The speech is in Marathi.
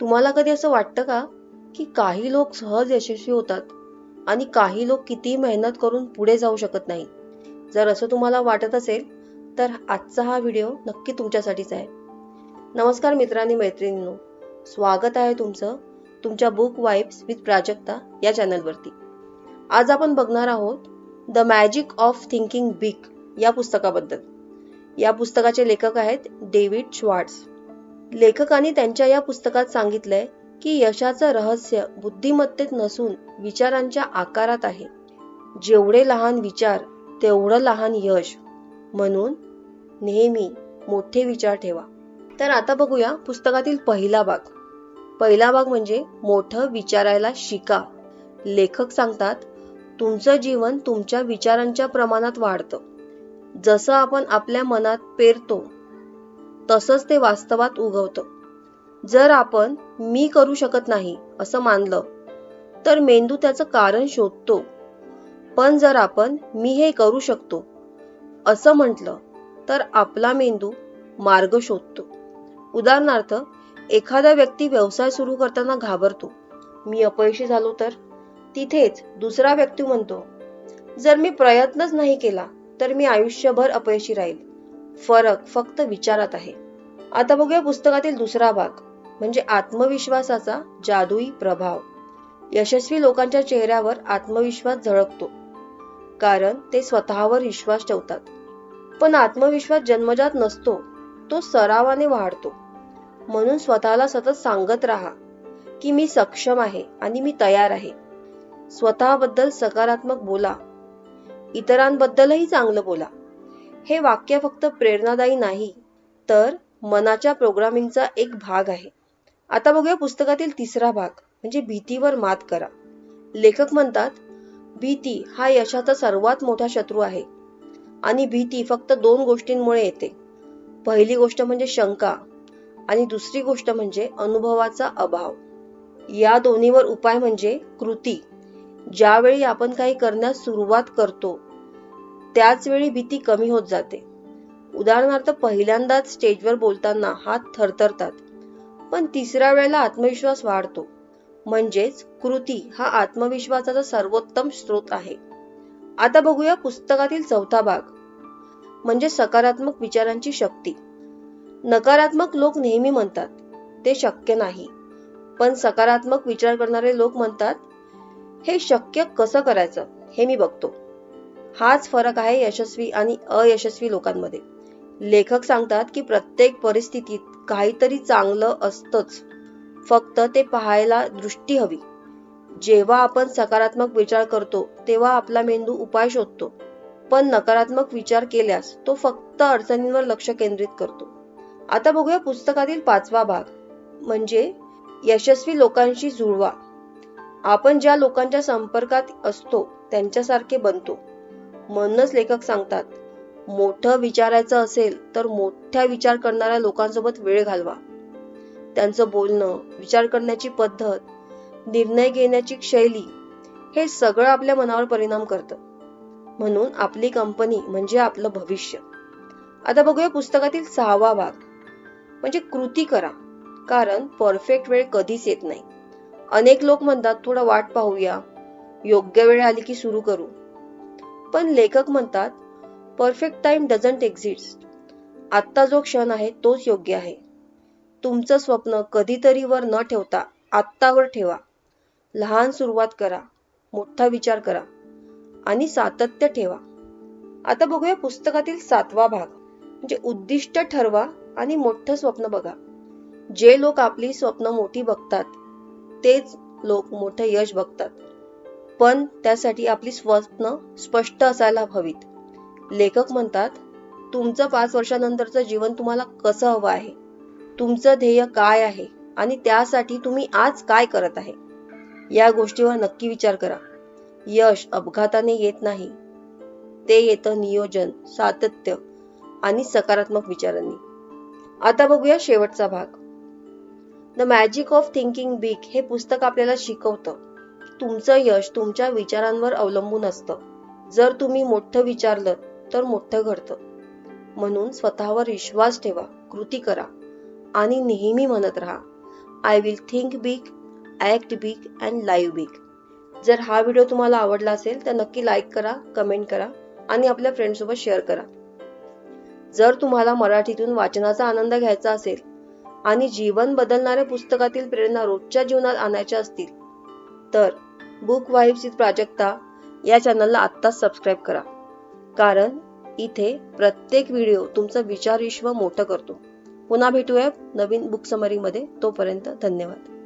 तुम्हाला कधी असं वाटतं का की काही लोक सहज यशस्वी होतात आणि काही लोक किती मेहनत करून पुढे जाऊ शकत नाही जर असं तुम्हाला वाटत असेल तर आजचा हा व्हिडिओ नक्की तुमच्यासाठीच आहे. नमस्कार मित्रांनी मैत्रिणींनो. स्वागत आहे तुमचं तुमच्या बुक वाईब्स विथ प्राजक्ता या चॅनलवरती. आज आपण बघणार आहोत the magic of thinking big या पुस्तकाबद्दल. या पुस्तकाचे लेखक आहेत डेव्हिड श्वार्ट्स लेखकांनी त्यांच्या या पुस्तकात सांगितलंय की यशाचं रहस्य बुद्धिमत्तेत नसून विचारांच्या आकारात आहे. जेवढे लहान विचार तेवढं लहान यश. म्हणून नेहमी मोठे विचार ठेवा. तर आता बघूया पुस्तकातील पहिला भाग. पहिला भाग म्हणजे मोठं विचारायला शिका. लेखक सांगतात तुमचं जीवन तुमच्या विचारांच्या प्रमाणात वाढतं. जसं आपण आपल्या मनात पेरतो तसंच ते वास्तवात उगवतं. जर आपण मी करू शकत नाही असं मानलं तर मेंदू त्याचं कारण शोधतो. पण जर आपण मी हे करू शकतो असं म्हटलं तर आपला मेंदू मार्ग शोधतो. उदाहरणार्थ एखादा व्यक्ती व्यवसाय सुरू करताना घाबरतो. मी अपयशी झालो तर? तिथेच दुसरा व्यक्ती म्हणतो जर मी प्रयत्नच नाही केला तर मी आयुष्यभर अपयशी राहील. फरक फक्त विचारात आहे. आता बघूया पुस्तकातील दुसरा भाग म्हणजे आत्मविश्वासाचा जादुई प्रभाव. यशस्वी लोकांच्या चेहऱ्यावर आत्मविश्वास झळकतो कारण ते स्वतःवर विश्वास ठेवतात. पण आत्मविश्वास जन्मजात नसतो तो सरावाने वाढतो. म्हणून स्वतःला सतत सांगत राहा की मी सक्षम आहे आणि मी तयार आहे. स्वतःबद्दल सकारात्मक बोला. इतरांबद्दलही चांगलं बोला. हे वाक्य फक्त प्रेरणादायी नाही तर मनाच्या प्रोग्रामिंगचा एक भाग आहे. आता बघूया पुस्तकातील तिसरा भाग म्हणजे भीतीवर मात करा. लेखक म्हणतात भीती हा यशाचा सर्वात मोठा शत्रू आहे आणि भीती फक्त दोन गोष्टींमुळे येते. पहिली गोष्ट म्हणजे शंका आणि दुसरी गोष्ट म्हणजे अनुभवाचा अभाव. या दोन्हीवर उपाय म्हणजे कृती. ज्यावेळी आपण काही करण्यास सुरुवात करतो त्याच वेळी भीती कमी होत जाते. उदाहरणार्थ पहिल्यांदाच स्टेजवर बोलताना हात थरथरतात पण तिसऱ्या वेळेला आत्मविश्वास वाढतो. म्हणजेच कृती हा आत्मविश्वासाचा सर्वोत्तम स्रोत आहे. आता बघूया पुस्तकातील चौथा भाग म्हणजे सकारात्मक विचारांची शक्ती. नकारात्मक लोक नेहमी म्हणतात ते शक्य नाही. पण सकारात्मक विचार करणारे लोक म्हणतात हे शक्य कसं करायचं हे मी बघतो. हाच फरक आहे यशस्वी आणि अयशस्वी लोकांमध्ये. लेखक सांगतात की प्रत्येक परिस्थितीत काहीतरी चांगलं असतंच फक्त ते पाहायला दृष्टी हवी. जेव्हा आपण सकारात्मक विचार करतो तेव्हा आपला मेंदू उपाय शोधतो. पण नकारात्मक विचार केल्यास तो फक्त अडचणींवर लक्ष केंद्रित करतो. आता बघूया पुस्तकातील पाचवा भाग म्हणजे यशस्वी लोकांशी जुळवा. आपण ज्या लोकांच्या संपर्कात असतो त्यांच्यासारखे बनतो. म्हणूनच लेखक सांगतात मोठं विचारायचं असेल तर मोठ्या विचार करणाऱ्या लोकांसोबत वेळ घालवा. त्यांचं बोलणं विचार करण्याची पद्धत निर्णय घेण्याची शैली हे सगळं आपल्या मनावर परिणाम करतं. म्हणून आपली कंपनी म्हणजे आपलं भविष्य. आता बघूया पुस्तकातील सहावा भाग म्हणजे कृती करा कारण परफेक्ट वेळ कधीच येत नाही. अनेक लोक म्हणतात थोडा वाट पाहूया योग्य वेळ आली की सुरू करू. पण लेखक म्हणतात परफेक्ट टाइम डझंट एक्झिस्ट आत्ता जो क्षण आहे तोच योग्य आहे. तुमचं स्वप्न कधीतरी वर न ठेवता आत्तावर ठेवा. लहान सुरुवात करा मोठा विचार करा आणि सातत्य ठेवा. आता बघूया पुस्तकातील सातवा भाग म्हणजे उद्दिष्ट ठरवा आणि मोठं स्वप्न बघा. जे लोक आपली स्वप्न मोठी बघतात तेच लोक मोठं यश बघतात. पण त्यासाठी आपली स्वप्न स्पष्ट असायला हवीत. लेखक म्हणतात तुमचं पाच वर्षानंतरचं जीवन तुम्हाला कसं हवं आहे? तुमचं ध्येय काय आहे? आणि त्यासाठी तुम्ही आज काय करत आहे? या गोष्टीवर नक्की विचार करा. यश अपघाताने येत नाही. ते येतं नियोजन सातत्य आणि सकारात्मक विचारांनी. आता बघूया शेवटचा भाग. The magic of thinking big हे पुस्तक आपल्याला शिकवतं. तुमचं यश तुमच्या विचारांवर अवलंबून असतं. जर तुम्ही मोठं विचारलं तर मोठं घडतं. म्हणून स्वतःवर विश्वास ठेवा कृती करा आणि नेहमी म्हणत राहा I will think big act big and live big जर हा व्हिडिओ तुम्हाला आवडला असेल तर नक्की लाईक करा कमेंट करा आणि आपल्या फ्रेंडसोबत शेअर करा. जर तुम्हाला मराठीतून वाचनाचा आनंद घ्यायचा असेल आणि जीवन बदलणाऱ्या पुस्तकातील प्रेरणा रोजच्या जीवनात आणायच्या असतील तर बुक वाईब्स प्राजक्ता या चॅनलला आत्ताच सबस्क्राईब करा. कारण इथे प्रत्येक व्हिडिओ तुमचं विचार विश्व मोठं करतो. पुन्हा भेटूया नवीन बुक समरीमध्ये. तोपर्यंत धन्यवाद.